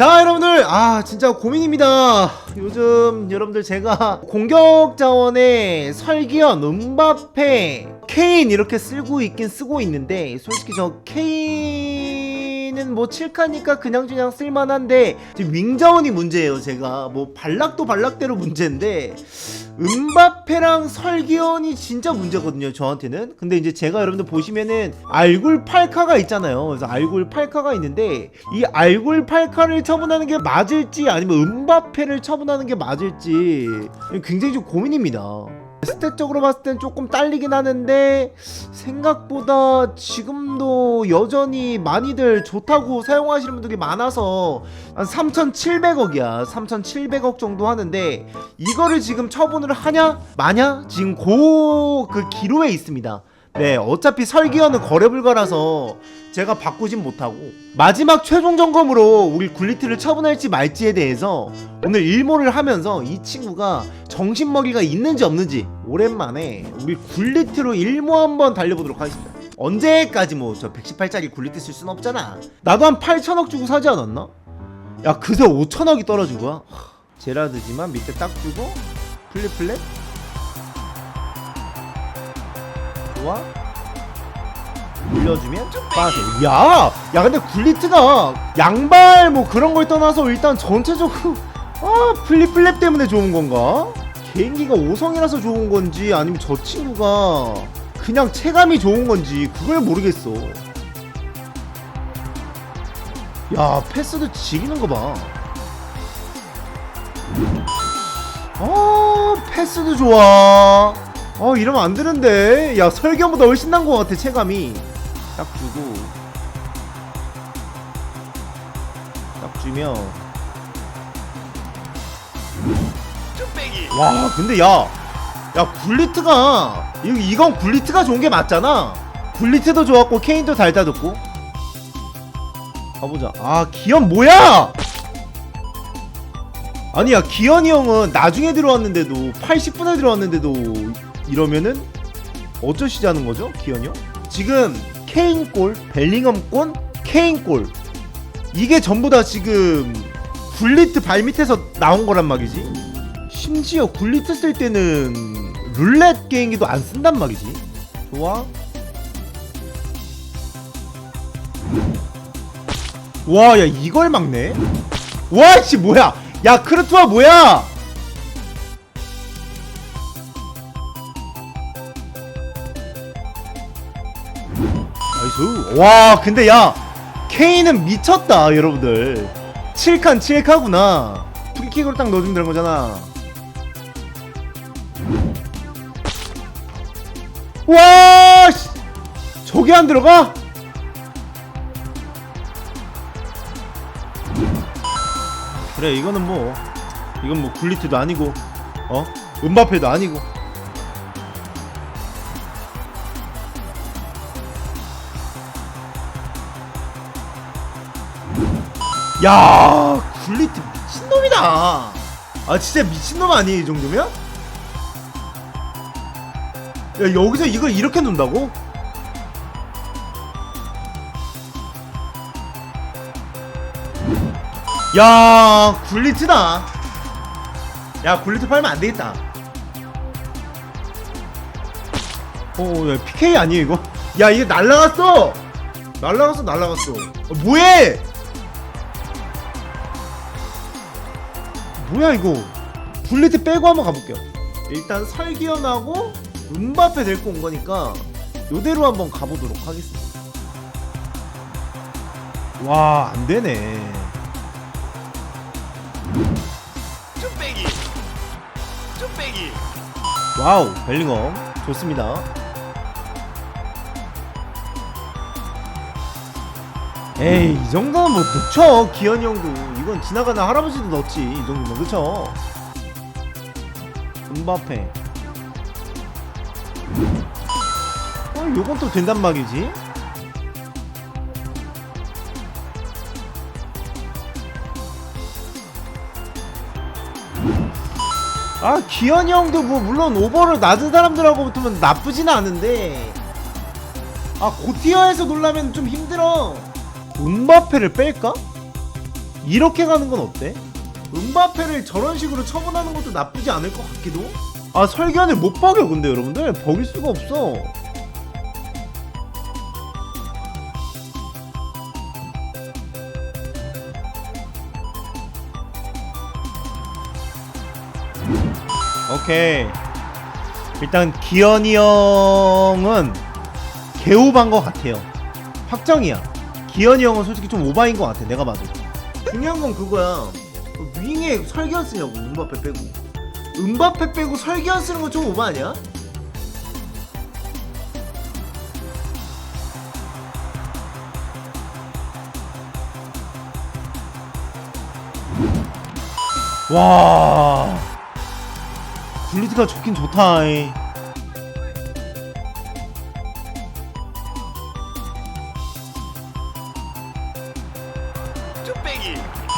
자 여러분들. 아 진짜 고민입니다. 요즘 여러분들 제가 공격 자원에 설기현, 음바페, 케인 이렇게 쓰고 있긴 쓰고 있는데 솔직히 저 케인 은뭐 7카니까 그냥저냥 쓸만한데 지금 윙 자원이 문제예요 제가. 뭐 발락도 발락대로 문제인데 음바페랑 설기현이 진짜 문제거든요 저한테는. 근데 이제 제가 여러분들 보시면은 알굴 팔카가 있잖아요. 그래서 알굴 팔카가 있는데 이 알굴 팔카를 처분하는 게 맞을지 아니면 음바페를 처분하는 게 맞을지 굉장히 좀 고민입니다 스탯적으로 봤을 땐 조금 딸리긴 하는데 생각보다 지금도 여전히 많이들 좋다고 사용하시는 분들이 많아서 한 3,700억이야. 3,700억 정도 하는데 이거를 지금 처분을 하냐 마냐? 지금 고 그 기로에 있습니다 네 어차피 설기현은 거래 불가라서 제가 바꾸진 못하고 마지막 최종 점검으로 우리 굴리트를 처분할지 말지에 대해서 오늘 일모를 하면서 이 친구가 정신먹이가 있는지 없는지 오랜만에 우리 굴리트로 일모 한번 달려보도록 하겠습니다 언제까지 뭐 저 118짜리 굴리트 쓸 순 없잖아 나도 한 8천억 주고 사지 않았나? 야 그새 5천억이 떨어진 거야? 하, 제라드지만 밑에 딱 주고 플립 플랩 좋아 올려주면 빠세 야! 야 근데 굴리트가 양발 뭐 그런 걸 떠나서 일단 전체적으로 아 플립 플랩 때문에 좋은 건가? 개인기가 5성이라서 좋은 건지 아니면 저 친구가 그냥 체감이 좋은 건지 그걸 모르겠어 야 패스도 지리는 거봐 아 패스도 좋아 어 이러면 안 되는데. 야 설경보다 훨씬 난 것 같아 체감이. 딱 주고. 딱 주면. 와 근데 야야 굴리트가 이건 굴리트가 좋은 게 맞잖아. 굴리트도 좋았고 케인도 달다듬고. 가보자. 아 기현 뭐야? 아니야 기현이 형은 나중에 들어왔는데도 80분에 들어왔는데도 이러면은 어쩌시자는 거죠 기현이 형? 지금 케인 골, 벨링엄 골, 케인 골. 이게 전부 다 지금 굴리트 발밑에서 나온 거란 말이지. 심지어 굴리트 쓸 때는 룰렛 게임기도 안 쓴단 말이지. 좋아? 와 야 이걸 막네? 와씨 뭐야? 야 크르투아 뭐야 와 근데 야 케인은 미쳤다 여러분들. 7칸 7카구나. 프리킥으로 딱 넣어주면 되는 거잖아. 와 씨. 저게 안 들어가? 그래 이거는 뭐 이건 뭐 굴리트도 아니고 어? 음바페도 아니고 야 굴리트 미친놈이다 아 진짜 미친놈 아니에요 이 정도면? 야 여기서 이걸 이렇게 논다고? 야 굴리트다 야 굴리트 팔면 안 되겠다 어야 PK 아니에요 이거? 야 이게 날라갔어 날라갔어 날라갔어 어, 뭐해 뭐야 이거? 굴리트 빼고 한번 가볼게요. 일단 설기현하고 음바페 데리고 온 거니까 요대로 한번 가보도록 하겠습니다. 와 안되네. 와우 벨링엄. 좋습니다 에이 이 정도는 뭐 넣죠 기현이 형도. 이건 지나가는 할아버지도 넣지 이 정도면. 그쵸? 음바페. 어 요건 또 된단 말이지. 아 기현이 형도 뭐 물론 오버를 낮은 사람들하고 붙으면 나쁘지는 않은데. 아 고티어에서 놀라면 좀 힘들어 음바페를 뺄까? 이렇게 가는 건 어때? 음바페를 저런 식으로 처분하는 것도 나쁘지 않을 것 같기도? 아 설계안을 못 버겨 근데 여러분들. 버길 수가 없어. 오케이. 일단 기현이 형은 개오반 것 같아요. 확정이야 기현이 형은 솔직히 좀 오바인 것 같아 내가 봐도 중요한 건 그거야 윙에 설계안 쓰냐고 음바페 빼고 음바페 빼고 설계안 쓰는 건 좀 오바 아니야? 와 굴리트가 좋긴 좋다 이.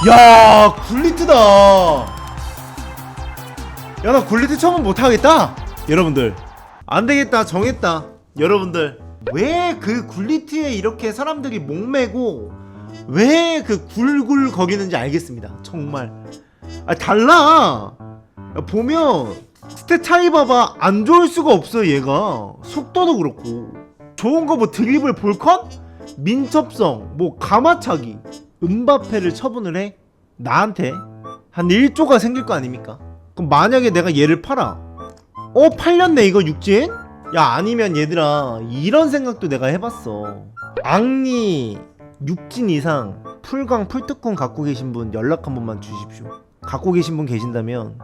야 굴리트다. 야 나 굴리트 처음 못하겠다. 여러분들 안되겠다 정했다. 여러분들 왜 그 굴리트에 이렇게 사람들이 목매고 왜 그 굴굴 거기는지 알겠습니다. 정말. 아 달라. 야, 보면 스탯 차이 봐봐. 안 좋을 수가 없어 얘가. 속도도 그렇고. 좋은 거 뭐 드리블 볼컨 민첩성 뭐 가마차기 음바페를 처분을 해? 나한테? 한 1조가 생길 거 아닙니까? 그럼 만약에 내가 얘를 팔아? 어 팔렸네 이거 육진 야 아니면 얘들아 이런 생각도 내가 해봤어. 악리 육진 이상 풀강 풀특권 갖고 계신 분 연락 한 번만 주십시오. 갖고 계신 분 계신다면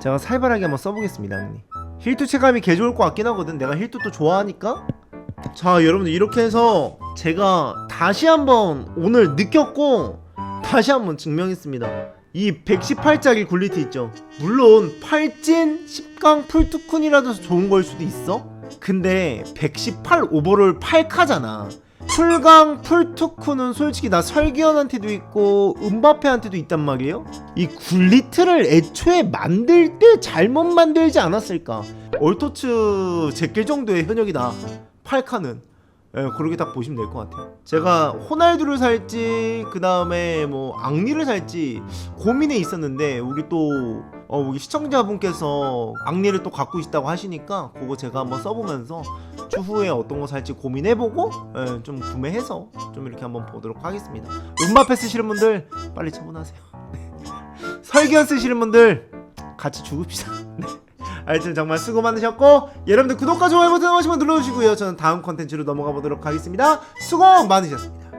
제가 살벌하게 한번 써보겠습니다 악리. 힐투 체감이 개 좋을 것 같긴 하거든. 내가 힐투도 좋아하니까. 자 여러분들 이렇게 해서 제가 다시 한번 오늘 느꼈고 다시 한번 증명했습니다. 이 118짜리 굴리트 있죠? 물론 팔진 10강 풀투쿤이라도 좋은 걸 수도 있어? 근데 118 오버롤 8카잖아. 풀강 풀투쿤은 솔직히 나 설기현한테도 있고 음바페한테도 있단 말이에요? 이 굴리트를 애초에 만들 때 잘못 만들지 않았을까? 얼토츠 제낄 정도의 현역이다 8칸은 예, 그렇게 딱 보시면 될 것 같아요. 제가 호날두를 살지 그 다음에 뭐 앙리를 살지 고민에 있었는데 우리 또 어, 우리 시청자분께서 앙리를 또 갖고 있다고 하시니까 그거 제가 한번 써보면서 추후에 어떤 거 살지 고민해보고 예, 좀 구매해서 좀 이렇게 한번 보도록 하겠습니다. 음바페 쓰시는 분들 빨리 처분하세요. 설계현 쓰시는 분들 같이 죽읍시다. 네. 하여튼 정말 수고 많으셨고 여러분들 구독과 좋아요 버튼 한 번씩만 눌러주시고요 저는 다음 컨텐츠로 넘어가 보도록 하겠습니다 수고 많으셨습니다